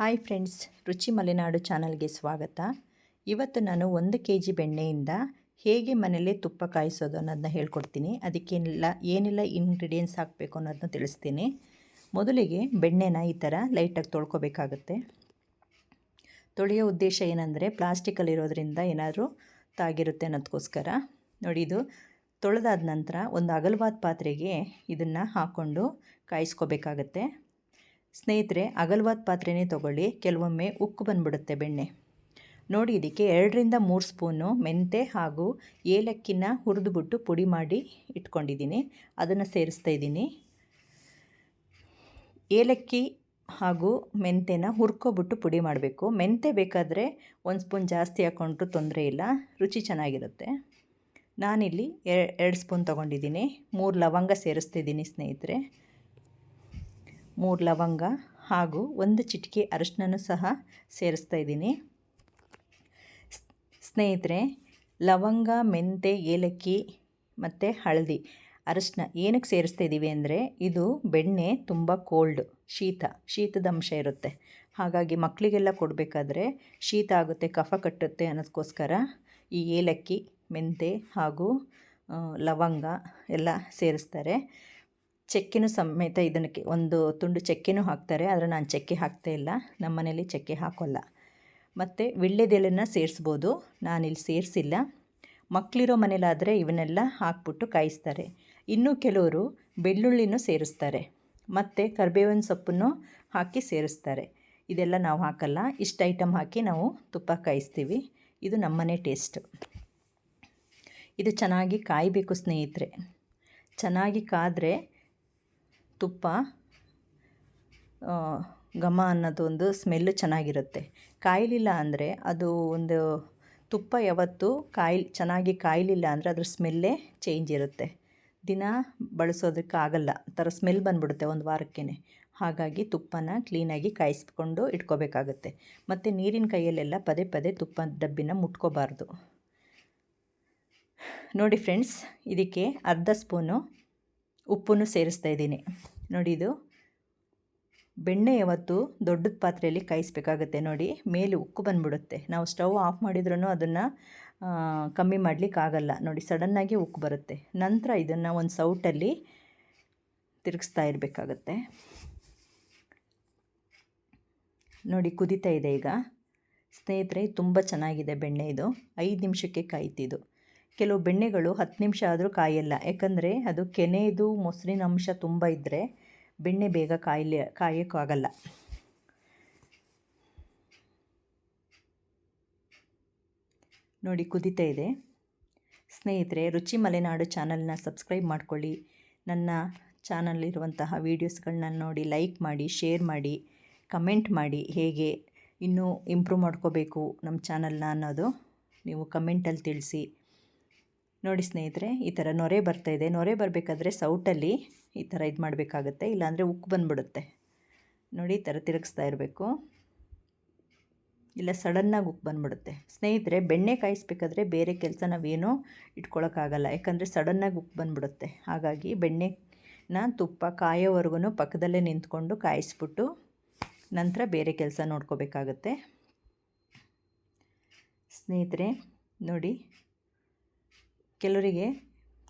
Hi friends, ರುಚಿ ಮಲೆನಾಡು ಚಾನಲ್ಗೆ ಸ್ವಾಗತ. ಇವತ್ತು ನಾನು ಒಂದು ಕೆ ಜಿ ಬೆಣ್ಣೆಯಿಂದ ಹೇಗೆ ಮನೆಯಲ್ಲೇ ತುಪ್ಪ ಕಾಯಿಸೋದು ಅನ್ನೋದನ್ನ ಹೇಳ್ಕೊಡ್ತೀನಿ. ಅದಕ್ಕೇನೆಲ್ಲ, ಏನೆಲ್ಲ ಇಂಗ್ರೀಡಿಯೆಂಟ್ಸ್ ಹಾಕಬೇಕು ಅನ್ನೋದನ್ನ ತಿಳಿಸ್ತೀನಿ. ಮೊದಲಿಗೆ ಬೆಣ್ಣೆನ ಈ ಥರ ಲೈಟಾಗಿ ತೊಳ್ಕೊಬೇಕಾಗುತ್ತೆ. ತೊಳೆಯೋ ಉದ್ದೇಶ ಏನಂದರೆ ಪ್ಲಾಸ್ಟಿಕಲ್ಲಿರೋದ್ರಿಂದ ಏನಾದರೂ ತಾಗಿರುತ್ತೆ ಅನ್ನೋದಕ್ಕೋಸ್ಕರ ನೋಡಿ, ಇದು ತೊಳೆದಾದ ನಂತರ ಒಂದು ಅಗಲವಾದ ಪಾತ್ರೆಗೆ ಇದನ್ನು ಹಾಕ್ಕೊಂಡು ಕಾಯಿಸ್ಕೋಬೇಕಾಗತ್ತೆ. ಸ್ನೇಹಿತರೆ, ಅಗಲವಾದ ಪಾತ್ರೆನೇ ತೊಗೊಳ್ಳಿ, ಕೆಲವೊಮ್ಮೆ ಉಕ್ಕು ಬಂದ್ಬಿಡುತ್ತೆ ಬೆಣ್ಣೆ. ನೋಡಿ, ಇದಕ್ಕೆ ಎರಡರಿಂದ ಮೂರು ಸ್ಪೂನು ಮೆಂತೆ ಹಾಗೂ ಏಲಕ್ಕಿನ ಹುರಿದುಬಿಟ್ಟು ಪುಡಿ ಮಾಡಿ ಇಟ್ಕೊಂಡಿದ್ದೀನಿ. ಅದನ್ನು ಸೇರಿಸ್ತಾ ಇದ್ದೀನಿ. ಏಲಕ್ಕಿ ಹಾಗೂ ಮೆಂತೆನ ಹುರ್ಕೊಬಿಟ್ಟು ಪುಡಿ ಮಾಡಬೇಕು. ಮೆಂತೆ ಬೇಕಾದರೆ ಒಂದು ಸ್ಪೂನ್ ಜಾಸ್ತಿ ಹಾಕ್ಕೊಂಡ್ರು ತೊಂದರೆ ಇಲ್ಲ, ರುಚಿ ಚೆನ್ನಾಗಿರುತ್ತೆ. ನಾನಿಲ್ಲಿ ಎರಡು ಸ್ಪೂನ್ ತೊಗೊಂಡಿದ್ದೀನಿ. ಮೂರು ಲವಂಗ ಸೇರಿಸ್ತಿದ್ದೀನಿ ಸ್ನೇಹಿತರೆ. ಮೂರು ಲವಂಗ ಹಾಗೂ ಒಂದು ಚಿಟಿಕೆ ಅರಿಶಿನೂ ಸಹ ಸೇರಿಸ್ತಾ ಇದ್ದೀನಿ. ಸ್ನೇಹಿತರೆ, ಲವಂಗ, ಮೆಂತೆ, ಏಲಕ್ಕಿ ಮತ್ತು ಹಳದಿ ಅರಿಶಿನ ಏನಕ್ಕೆ ಸೇರಿಸ್ತಾ ಇದ್ದೀವಿ ಅಂದರೆ ಇದು ಬೆಣ್ಣೆ ತುಂಬ ಕೋಲ್ಡ್ ಶೀತ, ಶೀತದ ಅಂಶ ಇರುತ್ತೆ. ಹಾಗಾಗಿ ಮಕ್ಕಳಿಗೆಲ್ಲ ಕೊಡಬೇಕಾದ್ರೆ ಶೀತ ಆಗುತ್ತೆ, ಕಫ ಕಟ್ಟುತ್ತೆ ಅನ್ನೋದಕ್ಕೋಸ್ಕರ ಈ ಏಲಕ್ಕಿ, ಮೆಂತೆ ಹಾಗೂ ಲವಂಗ ಎಲ್ಲ ಸೇರಿಸ್ತಾರೆ. ಚಕ್ಕೆನೂ ಸಮೇತ ಇದನ್ನಕ್ಕೆ ಒಂದು ತುಂಡು ಚಕ್ಕೆನೂ ಹಾಕ್ತಾರೆ. ಆದರೆ ನಾನು ಚಕ್ಕೆ ಹಾಕ್ತಾ ಇಲ್ಲ. ನಮ್ಮ ಮನೇಲಿ ಚಕ್ಕೆ ಹಾಕೋಲ್ಲ. ಮತ್ತು ವಿಳ್ಳೆದೆಲೆನ ಸೇರಿಸ್ಬೋದು. ನಾನಿಲ್ಲಿ ಸೇರಿಸಿಲ್ಲ. ಮಕ್ಕಳಿರೋ ಮನೇಲಾದರೆ ಇವನ್ನೆಲ್ಲ ಹಾಕ್ಬಿಟ್ಟು ಕಾಯಿಸ್ತಾರೆ. ಇನ್ನೂ ಕೆಲವರು ಬೆಳ್ಳುಳ್ಳಿನೂ ಸೇರಿಸ್ತಾರೆ. ಮತ್ತು ಕರ್ಬೇವಿನ ಸೊಪ್ಪನ್ನು ಹಾಕಿ ಸೇರಿಸ್ತಾರೆ. ಇದೆಲ್ಲ ನಾವು ಹಾಕಲ್ಲ. ಇಷ್ಟು ಐಟಮ್ ಹಾಕಿ ನಾವು ತುಪ್ಪ ಕಾಯಿಸ್ತೀವಿ. ಇದು ನಮ್ಮನೆ ಟೇಸ್ಟು. ಇದು ಚೆನ್ನಾಗಿ ಕಾಯಬೇಕು ಸ್ನೇಹಿತರೆ. ಚೆನ್ನಾಗಿ ಕಾದರೆ ತುಪ್ಪ ಘಮ ಅನ್ನೋದು ಒಂದು ಸ್ಮೆಲ್ಲು ಚೆನ್ನಾಗಿರುತ್ತೆ. ಕಾಯಲಿಲ್ಲ ಅಂದರೆ ಅದು ಒಂದು ತುಪ್ಪ ಯಾವತ್ತು ಕಾಯಿ, ಚೆನ್ನಾಗಿ ಕಾಯಲಿಲ್ಲ ಅಂದರೆ ಅದ್ರ ಸ್ಮೆಲ್ಲೇ ಚೇಂಜ್ ಇರುತ್ತೆ. ದಿನ ಬಳಸೋದಕ್ಕಾಗಲ್ಲ ಥರ ಸ್ಮೆಲ್ ಬಂದುಬಿಡುತ್ತೆ ಒಂದು ವಾರಕ್ಕೇ ಹಾಗಾಗಿ ತುಪ್ಪನ ಕ್ಲೀನಾಗಿ ಕಾಯಿಸ್ಕೊಂಡು ಇಟ್ಕೋಬೇಕಾಗುತ್ತೆ. ಮತ್ತು ನೀರಿನ ಕೈಯಲ್ಲೆಲ್ಲ ಪದೇ ಪದೇ ತುಪ್ಪ ಡಬ್ಬಿನ ಮುಟ್ಕೋಬಾರ್ದು. ನೋಡಿ ಫ್ರೆಂಡ್ಸ್ ಇದಕ್ಕೆ ಅರ್ಧ ಸ್ಪೂನು ಉಪ್ಪನ್ನು ಸೇರಿಸ್ತಾ ಇದ್ದೀನಿ. ನೋಡಿ ಇದು. ಬೆಣ್ಣೆ ಯಾವತ್ತು ದೊಡ್ಡದ ಪಾತ್ರೆಯಲ್ಲಿ ಕಾಯಿಸ್ಬೇಕಾಗತ್ತೆ ನೋಡಿ. ಮೇಲೆ ಉಕ್ಕು ಬಂದ್ಬಿಡುತ್ತೆ. ನಾವು ಸ್ಟವ್ ಆಫ್ ಮಾಡಿದ್ರೂ ಅದನ್ನು ಕಮ್ಮಿ ಮಾಡಲಿಕ್ಕಾಗಲ್ಲ. ನೋಡಿ ಸಡನ್ನಾಗಿ ಉಕ್ಕು ಬರುತ್ತೆ. ನಂತರ ಇದನ್ನು ಒಂದು ಸೌಟಲ್ಲಿ ತಿರುಗಿಸ್ತಾ ಇರಬೇಕಾಗತ್ತೆ. ನೋಡಿ, ಕುದೀತಾ ಇದೆ ಈಗ. ಸ್ನೇಹಿತರೆ, ತುಂಬ ಚೆನ್ನಾಗಿದೆ ಬೆಣ್ಣೆ ಇದು. ಐದು ನಿಮಿಷಕ್ಕೆ ಕಾಯ್ತಿದ್ದು. ಕೆಲವು ಬೆಣ್ಣೆಗಳು ಹತ್ತು ನಿಮಿಷ ಆದರೂ ಕಾಯಲ್ಲ. ಯಾಕಂದರೆ ಅದು ಕೆನೆಯದು ಮೊಸರಿನ ಅಂಶ ತುಂಬ ಇದ್ದರೆ ಬೆಣ್ಣೆ ಬೇಗ ಕಾಯಲಿ ಕಾಯೋಕ್ಕಾಗಲ್ಲ ನೋಡಿ, ಕುದೀತಾ ಇದೆ. ಸ್ನೇಹಿತರೆ, ರುಚಿ ಮಲೆನಾಡು ಚಾನಲ್ನ ಸಬ್ಸ್ಕ್ರೈಬ್ ಮಾಡ್ಕೊಳ್ಳಿ. ನನ್ನ ಚಾನಲ್ಲಿರುವಂತಹ ವೀಡಿಯೋಸ್ಗಳನ್ನ ನೋಡಿ, ಲೈಕ್ ಮಾಡಿ, ಶೇರ್ ಮಾಡಿ, ಕಮೆಂಟ್ ಮಾಡಿ ಹೇಗೆ ಇನ್ನೂ ಇಂಪ್ರೂವ್ ಮಾಡ್ಕೋಬೇಕು ನಮ್ಮ ಚಾನಲ್ನ ಅನ್ನೋದು ನೀವು ಕಮೆಂಟಲ್ಲಿ ತಿಳಿಸಿ. ನೋಡಿ ಸ್ನೇಹಿತರೆ, ಈ ಥರ ನೊರೆ ಬರ್ತಾ ಇದೆ. ನೊರೆ ಬರಬೇಕಾದ್ರೆ ಸೌಟಲ್ಲಿ ಈ ಥರ ಇದು ಮಾಡಬೇಕಾಗತ್ತೆ. ಇಲ್ಲಾಂದರೆ ಉಕ್ಕು ಬಂದುಬಿಡುತ್ತೆ. ನೋಡಿ, ಈ ಥರ ತಿರುಗಿಸ್ತಾ ಇರಬೇಕು. ಇಲ್ಲ, ಸಡನ್ನಾಗಿ ಉಕ್ಕು ಬಂದುಬಿಡುತ್ತೆ. ಸ್ನೇಹಿತರೆ, ಬೆಣ್ಣೆ ಕಾಯಿಸ್ಬೇಕಾದ್ರೆ ಬೇರೆ ಕೆಲಸ ನಾವೇನೂ ಇಟ್ಕೊಳೋಕ್ಕಾಗಲ್ಲ. ಯಾಕಂದರೆ ಸಡನ್ನಾಗಿ ಉಕ್ಕು ಬಂದುಬಿಡುತ್ತೆ. ಹಾಗಾಗಿ ಬೆಣ್ಣೆನ ತುಪ್ಪ ಕಾಯೋವರೆಗೂ ಪಕ್ಕದಲ್ಲೇ ನಿಂತ್ಕೊಂಡು ಕಾಯಿಸ್ಬಿಟ್ಟು ನಂತರ ಬೇರೆ ಕೆಲಸ ನೋಡ್ಕೋಬೇಕಾಗತ್ತೆ. ಸ್ನೇಹಿತರೆ, ನೋಡಿ ಕೆಲವರಿಗೆ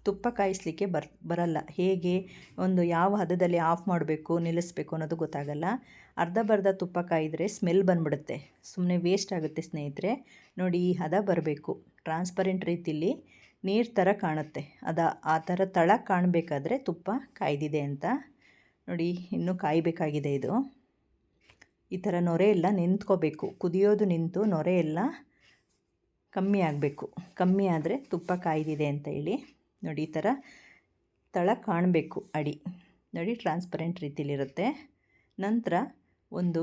ತುಪ್ಪ ಕಾಯಿಸಲಿಕ್ಕೆ ಬರ್, ಬರಲ್ಲ. ಹೇಗೆ? ಒಂದು ಯಾವ ಹದದಲ್ಲಿ ಆಫ್ ಮಾಡಬೇಕು, ನಿಲ್ಲಿಸ್ಬೇಕು ಅನ್ನೋದು ಗೊತ್ತಾಗಲ್ಲ. ಅರ್ಧ ಬರ್ಧ ತುಪ್ಪ ಕಾಯಿದ್ರೆ ಸ್ಮೆಲ್ ಬಂದ್ಬಿಡುತ್ತೆ. ಸುಮ್ಮನೆ ವೇಸ್ಟ್ ಆಗುತ್ತೆ ಸ್ನೇಹಿತರೆ. ನೋಡಿ, ಈ ಹದ ಬರಬೇಕು. ಟ್ರಾನ್ಸ್ಪರೆಂಟ್ ರೀತಿಲಿ ನೀರು ಥರ ಕಾಣುತ್ತೆ. ಅದ, ಆ ಥರ ತಳ ಕಾಣಬೇಕಾದ್ರೆ ತುಪ್ಪ ಕಾಯ್ದಿದೆ ಅಂತ. ನೋಡಿ, ಇನ್ನೂ ಕಾಯಬೇಕಾಗಿದೆ ಇದು. ಈ ಥರ ನೊರೆ ಎಲ್ಲ ನಿಂತ್ಕೋಬೇಕು. ಕುದಿಯೋದು ನಿಂತು ನೊರೆ ಎಲ್ಲ ಕಮ್ಮಿ ಆಗಬೇಕು. ಕಮ್ಮಿ ಆದರೆ ತುಪ್ಪ ಕಾಯ್ದಿದೆ ಅಂತ ಹೇಳಿ. ನೋಡಿ, ಈ ಥರ ತಳ ಕಾಣಬೇಕು ಅಡಿ. ನೋಡಿ ಟ್ರಾನ್ಸ್ಪರೆಂಟ್ ರೀತಿಲಿರುತ್ತೆ. ನಂತರ ಒಂದು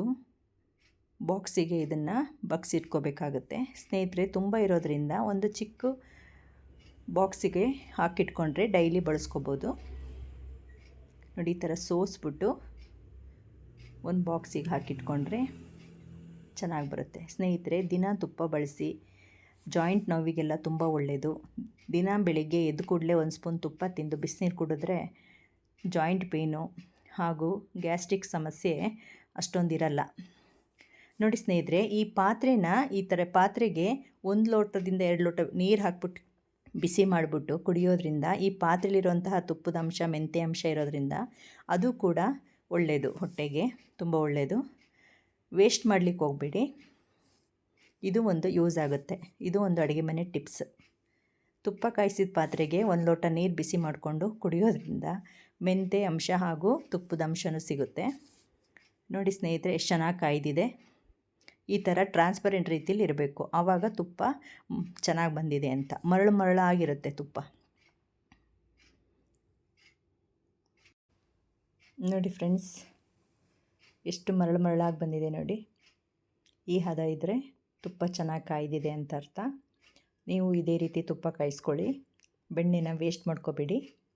ಬಾಕ್ಸಿಗೆ ಇದನ್ನು ಬಗ್ಸಿಟ್ಕೋಬೇಕಾಗುತ್ತೆ. ಸ್ನೇಹಿತರೆ, ತುಂಬ ಇರೋದರಿಂದ ಒಂದು ಚಿಕ್ಕ ಬಾಕ್ಸಿಗೆ ಹಾಕಿಟ್ಕೊಂಡ್ರೆ ಡೈಲಿ ಬಳಸ್ಕೋಬೋದು. ನೋಡಿ, ಈ ಥರ ಸೋಸ್ಬಿಟ್ಟು ಒಂದು ಬಾಕ್ಸಿಗೆ ಹಾಕಿಟ್ಕೊಂಡ್ರೆ ಚೆನ್ನಾಗಿ ಬರುತ್ತೆ. ಸ್ನೇಹಿತರೆ, ದಿನ ತುಪ್ಪ ಬಳಸಿ ಜಾಯಿಂಟ್ ನೋವಿಗೆಲ್ಲ ತುಂಬ ಒಳ್ಳೆಯದು ದಿನ ಬೆಳಿಗ್ಗೆ ಎದ್ದು ಕೂಡಲೇ ಒಂದು ಸ್ಪೂನ್ ತುಪ್ಪ ತಿಂದು ಬಿಸಿನೀರು ಕುಡಿದ್ರೆ ಜಾಯಿಂಟ್ ಪೇಯ್ನು ಹಾಗೂ ಗ್ಯಾಸ್ಟ್ರಿಕ್ ಸಮಸ್ಯೆ ಅಷ್ಟೊಂದಿರಲ್ಲ. ನೋಡಿ ಸ್ನೇಹಿತರೆ, ಈ ಪಾತ್ರೆನ ಈ ಥರ ಪಾತ್ರೆಗೆ ಒಂದು ಲೋಟದಿಂದ ಎರಡು ಲೋಟ ನೀರು ಹಾಕ್ಬಿಟ್ಟು ಬಿಸಿ ಮಾಡಿಬಿಟ್ಟು ಕುಡಿಯೋದ್ರಿಂದ ಈ ಪಾತ್ರೆಲಿರುವಂತಹ ತುಪ್ಪದ ಅಂಶ, ಮೆಂತೆ ಅಂಶ ಇರೋದ್ರಿಂದ ಅದು ಕೂಡ ಒಳ್ಳೆಯದು ಹೊಟ್ಟೆಗೆ ತುಂಬ ಒಳ್ಳೆಯದು ವೇಸ್ಟ್ ಮಾಡಲಿಕ್ಕೆ ಹೋಗಬೇಡಿ. ಇದು ಒಂದು ಯೂಸ್ ಆಗುತ್ತೆ. ಇದು ಒಂದು ಅಡುಗೆ ಮನೆ ಟಿಪ್ಸ್. ತುಪ್ಪ ಕಾಯಿಸಿದ ಪಾತ್ರೆಗೆ ಒಂದು ಲೋಟ ನೀರು ಬಿಸಿ ಮಾಡಿಕೊಂಡು ಕುಡಿಯೋದ್ರಿಂದ ಮೆಂತೆ ಅಂಶ ಹಾಗೂ ತುಪ್ಪದ ಅಂಶನೂ ಸಿಗುತ್ತೆ. ನೋಡಿ ಸ್ನೇಹಿತರೆ, ಎಷ್ಟು ಚೆನ್ನಾಗಿ ಕಾಯ್ದಿದೆ. ಈ ಥರ ಟ್ರಾನ್ಸ್ಪರೆಂಟ್ ರೀತಿಯಲ್ಲಿ ಇರಬೇಕು. ಆವಾಗ ತುಪ್ಪ ಚೆನ್ನಾಗಿ ಬಂದಿದೆ ಅಂತ. ಮರಳು ಮರಳಾಗಿರುತ್ತೆ ತುಪ್ಪ. ನೋಡಿ ಫ್ರೆಂಡ್ಸ್, ಎಷ್ಟು ಮರಳು ಮರಳಾಗಿ ಬಂದಿದೆ ನೋಡಿ. ಈ ಹದ ಇದ್ದರೆ ತುಪ್ಪ ಚೆನ್ನಾಗಿ ಕಾಯ್ದಿದೆ ಅಂತ ಅರ್ಥ. ನೀವು ಇದೇ ರೀತಿ ತುಪ್ಪ ಕಾಯಿಸ್ಕೊಳ್ಳಿ. ಬೆಣ್ಣೆನ ವೇಸ್ಟ್ ಮಾಡ್ಕೋಬೇಡಿ.